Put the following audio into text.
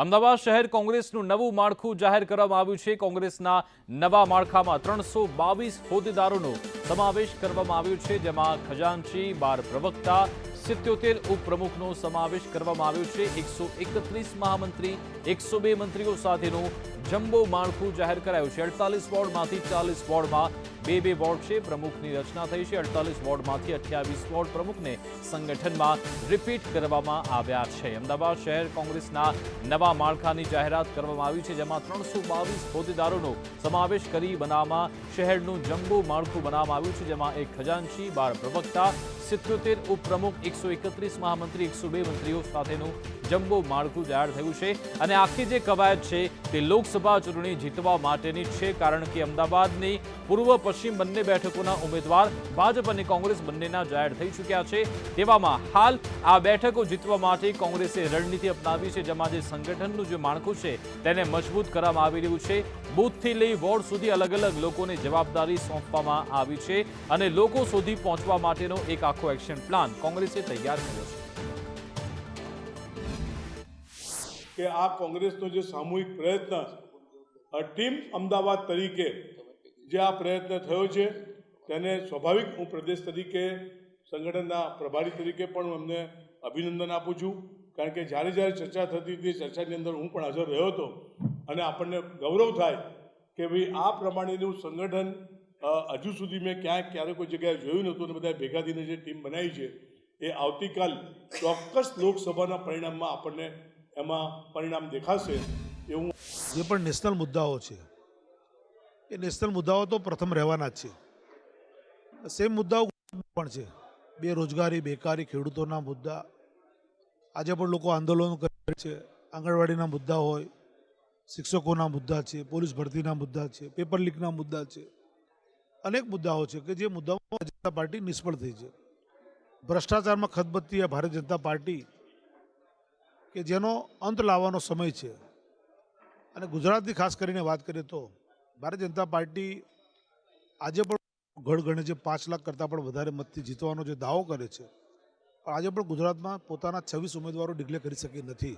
અમદાવાદ શહેર કોંગ્રેસનું નવું માળખું જાહેર કરવામાં આવ્યું છે. કોંગ્રેસના નવા માળખામાં ત્રણસો બાવીસ હોદ્દેદારોનો સમાવેશ કરવામાં આવ્યો છે, જેમાં ખજાનચી, બાર પ્રવક્તા, સિત્યોતેર ઉપપ્રમુખનો સમાવેશ કરવામાં આવ્યો છે. એકસો એકત્રીસ મહામંત્રી, એકસો બે મંત્રીઓ સાથેનું જમ્બો માળખું જાહેર કરાયું છે. અડતાલીસ વોર્ડમાંથી ચાલીસ વોર્ડમાં બે બે વોર્ડ છે. પ્રમુખની રચના થઈ છે. અડતાલીસ વોર્ડમાંથી અઠ્યાવીસ વોર્ડ પ્રમુખને સંગઠનમાં રિપીટ કરવામાં આવ્યા છે. અમદાવાદ શહેર કોંગ્રેસના નવા માળખાની જાહેરાત કરવામાં આવી છે, જેમાં ત્રણસો બાવીસ હોદ્દેદારોનો સમાવેશ કરી બનાવવામાં શહેરનું જમ્બો માળખું બનાવવામાં આવ્યું છે, જેમાં એક ખજાનચી, બાર પ્રવક્તા, સિત્યોતેર ઉપપ્રમુખ, એકસો એકત્રીસ મહામંત્રી, એકસો બે મંત્રીઓ સાથેનું જમ્બો માળખું જાહેર થયું છે. અને આખી જે કવાયત છે તે લોકસભા ચૂંટણી જીતવા માટેની છે, કારણ કે અમદાવાદની પૂર્વ પશ્ચિમ બંને બેઠકોના ઉમેદવાર ભાજપ અને કોંગ્રેસ બંનેના જાહેર થઈ ચૂક્યા છે. તેવામાં હાલ આ બેઠકો જીતવા માટે કોંગ્રેસે રણનીતિ અપનાવી છે, જેમાં જે સંગઠનનું જે માળખું છે, તેને મજબૂત કરવામાં આવી રહ્યું છે. બૂથથી લઈ વોર્ડ સુધી અલગ અલગ લોકોને જવાબદારી સોંપવામાં આવી છે અને લોકો સુધી પહોંચવા માટેનો એક આખો એક્શન પ્લાન કોંગ્રેસે તૈયાર કર્યો છે. કે આ કોંગ્રેસનો જે સામૂહિક પ્રયત્ન ટીમ અમદાવાદ તરીકે જે આ પ્રયત્ન થયો છે, તેને સ્વાભાવિક હું પ્રદેશ તરીકે, સંગઠનના પ્રભારી તરીકે પણ હું એમને અભિનંદન આપું છું. કારણ કે જ્યારે જ્યારે ચર્ચા થતી હતી, ચર્ચાની અંદર હું પણ હાજર રહ્યો હતો અને આપણને ગૌરવ થાય કે ભાઈ આ પ્રમાણેનું સંગઠન હજુ સુધી મેં ક્યાંય ક્યારેક કોઈ જગ્યાએ જોયું નહોતું અને બધા ભેગા થઈને જે ટીમ બનાવી છે, એ આવતીકાલ ચોક્કસ લોકસભાના પરિણામમાં આપણને એમાં પરિણામ દેખાશે એવું જે પણ નેશનલ મુદ્દાઓ છે, એ નેશનલ મુદ્દાઓ તો પ્રથમ રહેવાના જ છે. સેમ મુદ્દાઓ પણ છે. બેરોજગારી, બેકારી, ખેડૂતોના મુદ્દા. આજે પણ લોકો આંદોલન કરે છે. આંગણવાડીના મુદ્દા હોય, શિક્ષકોના મુદ્દા છે, પોલીસ ભરતીના મુદ્દા છે, પેપર લીકના મુદ્દા છે. અનેક મુદ્દાઓ છે કે જે મુદ્દાઓમાં જનતા પાર્ટી નિષ્ફળ થઈ છે. ભ્રષ્ટાચારમાં ખતબત્તી આ ભારતીય જનતા પાર્ટી કે જેનો અંત લાવવાનો સમય છે. અને ગુજરાતની ખાસ કરીને વાત કરીએ તો ભારતીય જનતા પાર્ટી આજે પણ ગણગણે જે પાંચ લાખ કરતાં પણ વધારે મતથી જીતવાનો જે દાવો કરે છે, પણ આજે પણ ગુજરાતમાં પોતાના છવ્વીસ ઉમેદવારો ડિક્લેર કરી શકી નથી.